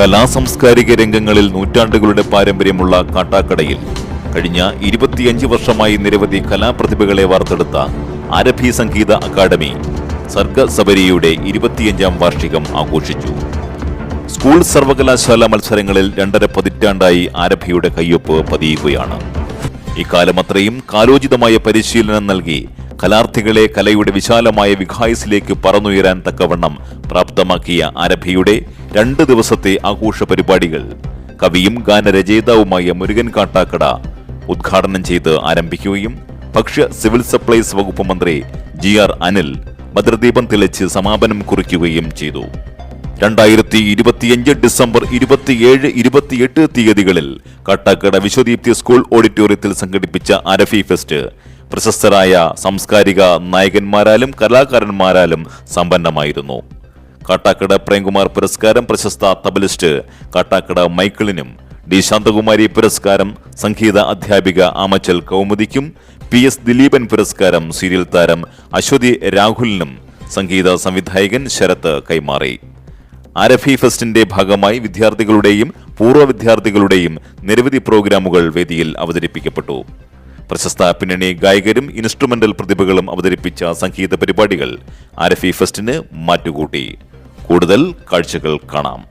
കലാസാംസ്കാരിക രംഗങ്ങളിൽ നൂറ്റാണ്ടുകളുടെ പാരമ്പര്യമുള്ള കാട്ടാക്കടയിൽ കഴിഞ്ഞ ഇരുപത്തിയഞ്ച് വർഷമായി നിരവധി കലാപ്രതിഭകളെ വാർത്തെടുത്ത അരഭി സംഗീത അക്കാദമി സർഗ സബരിയുടെ ഇരുപത്തിയഞ്ചാം വാർഷികം ആഘോഷിച്ചു. സ്കൂൾ സർവകലാശാല മത്സരങ്ങളിൽ രണ്ടര പതിറ്റാണ്ടായി ആരഭിയുടെ കയ്യൊപ്പ് പതിയുകയാണ്. ഇക്കാലം അത്രയും കാലോചിതമായ പരിശീലനം നൽകി കലാർത്ഥികളെ കലയുടെ വിശാലമായ വിഖായസിലേക്ക് പറന്നുയരാൻ തക്കവണ്ണം പ്രാപ്തമാക്കിയ അരഭിയുടെ രണ്ട് ദിവസത്തെ ആഘോഷ പരിപാടികൾ കവിയും ഗാനരചയിതാവുമായ മുരുകൻ കാട്ടാക്കട ഉദ്ഘാടനം ചെയ്ത് ആരംഭിക്കുകയും ഭക്ഷ്യ സിവിൽ സപ്ലൈസ് വകുപ്പ് മന്ത്രി ജി ആർ അനിൽ ഭദ്രദീപം തെളിച്ച് സമാപനം കുറിക്കുകയും ചെയ്തു. രണ്ടായിരത്തി ഇരുപത്തിയഞ്ച് ഡിസംബർ ഇരുപത്തിയേഴ് ഇരുപത്തിയെട്ട് തീയതികളിൽ കട്ടാക്കട വിശ്വദീപ്തി സ്കൂൾ ഓഡിറ്റോറിയത്തിൽ സംഘടിപ്പിച്ച അരഫി ഫെസ്റ്റ് പ്രശസ്തരായ സാംസ്കാരിക നായകന്മാരാലും കലാകാരന്മാരാലും സമ്പന്നമായിരുന്നു. കാട്ടാക്കട പ്രേംകുമാർ പുരസ്കാരം പ്രശസ്ത തബലിസ്റ്റ് കാട്ടാക്കട മൈക്കിളിനും ഡി ശാന്തകുമാരി പുരസ്കാരം സംഗീത അധ്യാപിക ആമച്ചൽ കൗമുദിക്കും പി എസ് ദിലീപൻ പുരസ്കാരം സീരിയൽ താരം അശ്വതി രാഹുലിനും സംഗീത സംവിധായകൻ ശരത് കൈമാറി. ആരഫി ഫെസ്റ്റിന്റെ ഭാഗമായി വിദ്യാർത്ഥികളുടെയും പൂർവ വിദ്യാർത്ഥികളുടെയും നിരവധി പ്രോഗ്രാമുകൾ വേദിയിൽ അവതരിപ്പിക്കപ്പെട്ടു. പ്രശസ്ത പിന്നണി ഗായകരും ഇൻസ്ട്രുമെന്റൽ പ്രതിഭകളും അവതരിപ്പിച്ച സംഗീത പരിപാടികൾ ആരഫി ഫെസ്റ്റിന് മാറ്റുകൂട്ടി. കൂടുതൽ കാഴ്ചകൾ കാണാം.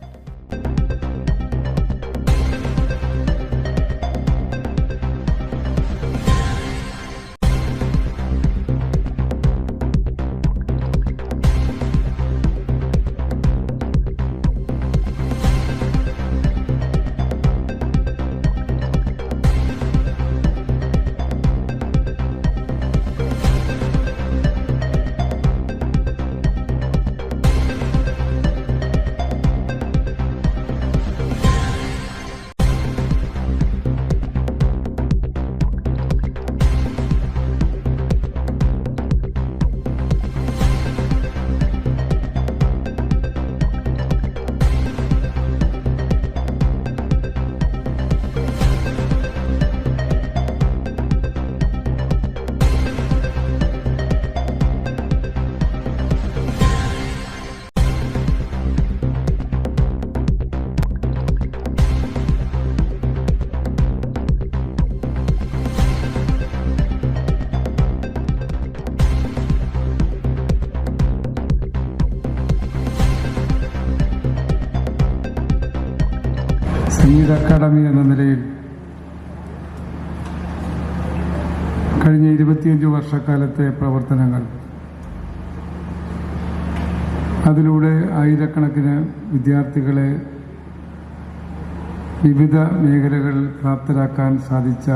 സംഗീത അക്കാദമി എന്ന നിലയിൽ കഴിഞ്ഞ ഇരുപത്തിയഞ്ച് വർഷക്കാലത്തെ പ്രവർത്തനങ്ങൾ അതിലൂടെ ആയിരക്കണക്കിന് വിദ്യാർത്ഥികളെ വിവിധ മേഖലകളിൽ പ്രാപ്തരാക്കാൻ സാധിച്ച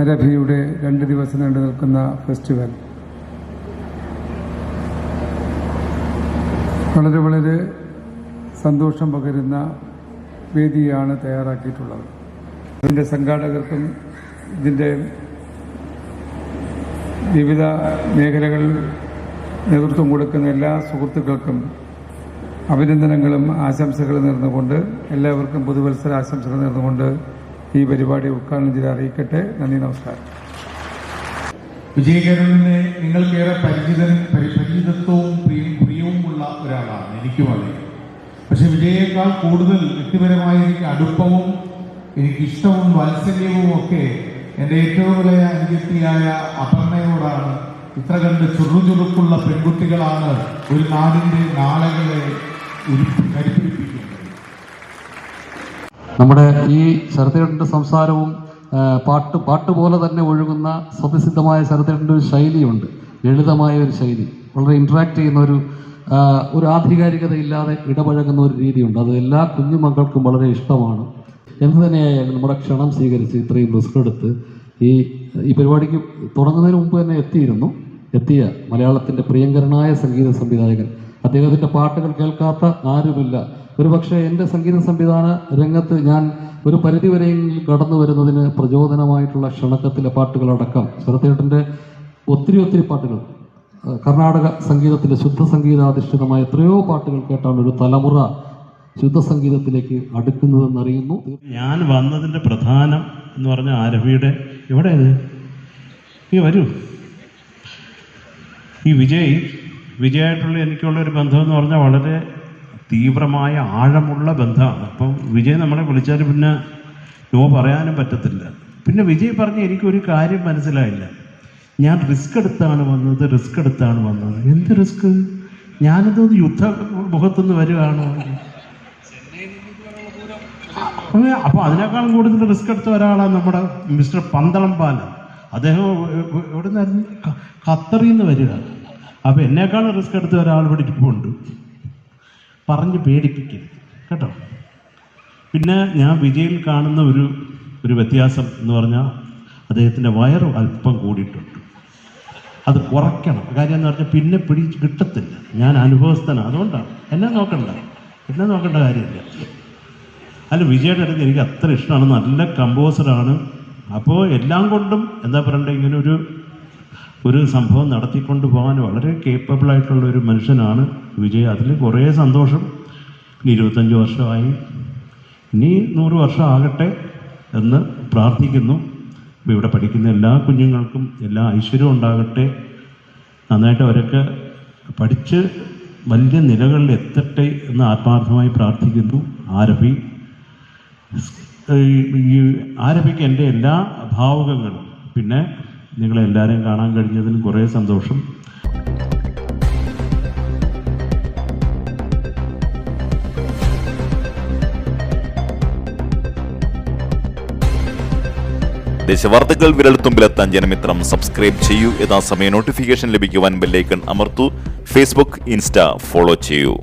അരഭിയുടെ രണ്ട് ദിവസം നീണ്ടു നിൽക്കുന്ന ഫെസ്റ്റിവൽ. വളരെ വളരെ സന്തോഷം പകരുന്ന വേദിയാണ് തയ്യാറാക്കിയിട്ടുള്ളത്. ഇതിന്റെ സംഘാടകർക്കും ഇതിന്റെ വിവിധ മേഖലകളിൽ നേതൃത്വം കൊടുക്കുന്ന എല്ലാ സുഹൃത്തുക്കൾക്കും അഭിനന്ദനങ്ങളും ആശംസകളും നേർന്നുകൊണ്ട് എല്ലാവർക്കും പുതുവത്സര ആശംസകൾ നേർന്നുകൊണ്ട് ഈ പരിപാടി ഉദ്ഘാടനം ചെയ്ത് അറിയിക്കട്ടെ. നന്ദി നമസ്കാരം. വിജയകരണിനെ നിങ്ങൾക്കേറെ പരിചിതൻ പരി- പരിചിതത്വവും പ്രിയവും പ്രിയവുമുള്ള ഒരാളാണ്. എനിക്കും അതെ. പക്ഷെ വിജയേക്കാൾ കൂടുതൽ വ്യക്തിപരമായി എനിക്ക് അടുപ്പവും എനിക്ക് ഇഷ്ടവും വാത്സല്യവും ഒക്കെ എന്റെ ഏറ്റവും ഇളയ അനുജത്തിയായ അപർണയോടാണ്. ഇത്ര കണ്ട് ചുറുചുറുക്കുള്ള പെൺകുട്ടികളാണ് ഒരു നാടിന്റെ നാളകളെ നമ്മുടെ ഈ ശരത്തേട്ടന്റെ സംസാരവും പാട്ട് പാട്ട് പോലെ തന്നെ ഒഴുകുന്ന സ്വതസിദ്ധമായ ശരത്തേട്ടന്റെ ഒരു ശൈലിയുണ്ട്. ലളിതമായ ഒരു ശൈലി. വളരെ ഇൻട്രാക്ട് ചെയ്യുന്ന ഒരു ഒരു ആധികാരികത ഇല്ലാതെ ഇടപഴകുന്ന ഒരു രീതിയുണ്ട്. അത് എല്ലാ കുഞ്ഞു മക്കൾക്കും വളരെ ഇഷ്ടമാണ്. എന്ത് തന്നെയായാലും നമ്മുടെ ക്ഷണം സ്വീകരിച്ച് ഇത്രയും റിസ്ക് എടുത്ത് ഈ ഈ പരിപാടിക്ക് തുടങ്ങുന്നതിന് മുമ്പ് തന്നെ എത്തിയിരുന്നു. എത്തിയ മലയാളത്തിന്റെ പ്രിയങ്കരനായ സംഗീത സംവിധായകൻ. അദ്ദേഹത്തിന്റെ പാട്ടുകൾ കേൾക്കാത്ത ആരുമില്ല. ഒരു പക്ഷേ എന്റെ സംഗീത സംവിധാന രംഗത്ത് ഞാൻ ഒരു പരിധിവരെയെങ്കിലും കടന്നു വരുന്നതിന് പ്രചോദനമായിട്ടുള്ള ക്ഷണക്കത്തിലെ പാട്ടുകളടക്കം. ശരത്തേട്ടന്റെ ഒത്തിരി ഒത്തിരി പാട്ടുകൾ കർണാടക സംഗീതത്തിലെ ശുദ്ധ സംഗീതാധിഷ്ഠിതമായ എത്രയോ പാട്ടുകൾ കേട്ടാണ് ഒരു തലമുറ ശുദ്ധ സംഗീതത്തിലേക്ക് അടുക്കുന്നതെന്നറിയുന്നു. ഞാൻ വന്നതിന്റെ പ്രധാനം എന്ന് പറഞ്ഞ ആരവിയുടെ എവിടെ ഇത് നീ വരൂ. ഈ വിജയ് വിജയായിട്ടുള്ള എനിക്കുള്ള ഒരു ബന്ധം എന്ന് പറഞ്ഞാൽ വളരെ തീവ്രമായ ആഴമുള്ള ബന്ധമാണ്. അപ്പം വിജയ് നമ്മളെ വിളിച്ചാൽ പിന്നെ നോ പറയാനും പറ്റത്തില്ല. പിന്നെ വിജയ് പറഞ്ഞ് എനിക്കൊരു കാര്യം മനസ്സിലായില്ല. ഞാൻ റിസ്ക് എടുത്താണ് വന്നത് റിസ്ക് എടുത്താണ് വന്നത്. എന്ത് റിസ്ക് ഞാനിത് യുദ്ധ മുഖത്തുനിന്ന് അപ്പൊ അപ്പോൾ അതിനേക്കാളും കൂടുതൽ റിസ്ക് എടുത്ത ഒരാളാണ് നമ്മുടെ മിസ്റ്റർ പന്തളം പാലം അദ്ദേഹം എവിടെ നിന്നായിരുന്നു? ഖത്തറിൽ നിന്ന് വരിക. അപ്പോൾ എന്നേക്കാളും റിസ്ക് എടുത്ത ഒരാൾ ഇവിടെ ഇരിപ്പുണ്ട്. പറഞ്ഞ് പേടിപ്പിക്കരുത് കേട്ടോ? പിന്നെ ഞാൻ വിജയിൽ കാണുന്ന ഒരു ഒരു വ്യത്യാസം എന്ന് പറഞ്ഞാൽ അദ്ദേഹത്തിന്റെ വയറ് അല്പം കൂടിയിട്ടുണ്ട്. അത് കുറയ്ക്കണം. കാര്യം എന്ന് പറഞ്ഞാൽ പിന്നെ പിടിച്ച് കിട്ടത്തില്ല. ഞാൻ അനുഭവസ്ഥനാണ് അതുകൊണ്ടാണ്. എന്നെ നോക്കണ്ട. എന്നെ നോക്കേണ്ട കാര്യമില്ല. അല്ല വിജയുടെ അടുത്ത് എനിക്ക് അത്ര ഇഷ്ടമാണ്. നല്ല കമ്പോസറാണ് അപ്പോൾ എല്ലാം കൊണ്ടും എന്താ പറയണ്ടേ? ഇങ്ങനെ ഒരു ഒരു സംഭവം നടത്തിക്കൊണ്ട് പോകാൻ വളരെ കേപ്പബിൾ ആയിട്ടുള്ള ഒരു മനുഷ്യനാണ് വിജയ്. അതിൽ കുറേ സന്തോഷം. ഇനി ഇരുപത്തഞ്ച് വർഷമായി. ഇനി നൂറ് വർഷം ആകട്ടെ എന്ന് പ്രാർത്ഥിക്കുന്നു. അപ്പോൾ ഇവിടെ പഠിക്കുന്ന എല്ലാ കുഞ്ഞുങ്ങൾക്കും എല്ലാ ഐശ്വര്യവും ഉണ്ടാകട്ടെ. നന്നായിട്ട് അവരൊക്കെ പഠിച്ച് വലിയ നിലകളിൽ എത്തട്ടെ എന്ന് ആത്മാർത്ഥമായി പ്രാർത്ഥിക്കുന്നു. ആരഭി ഈ ആരഭിക്ക് എന്റെ എല്ലാ ഭാവുകങ്ങളും. പിന്നെ നിങ്ങളെല്ലാവരെയും കാണാൻ കഴിഞ്ഞതിന് കുറേ സന്തോഷം. ദേശവാർത്തകൾ വിരൽത്തുമ്പിലെത്താൻ ജനമിത്രം സബ്സ്ക്രൈബ് ചെയ്യൂ. യഥാസമയം നോട്ടിഫിക്കേഷൻ ലഭിക്കുവാൻ ബെല്ലൈക്കൺ അമർത്തു. ഫേസ്ബുക്ക് ഇൻസ്റ്റ ഫോളോ ചെയ്യൂ.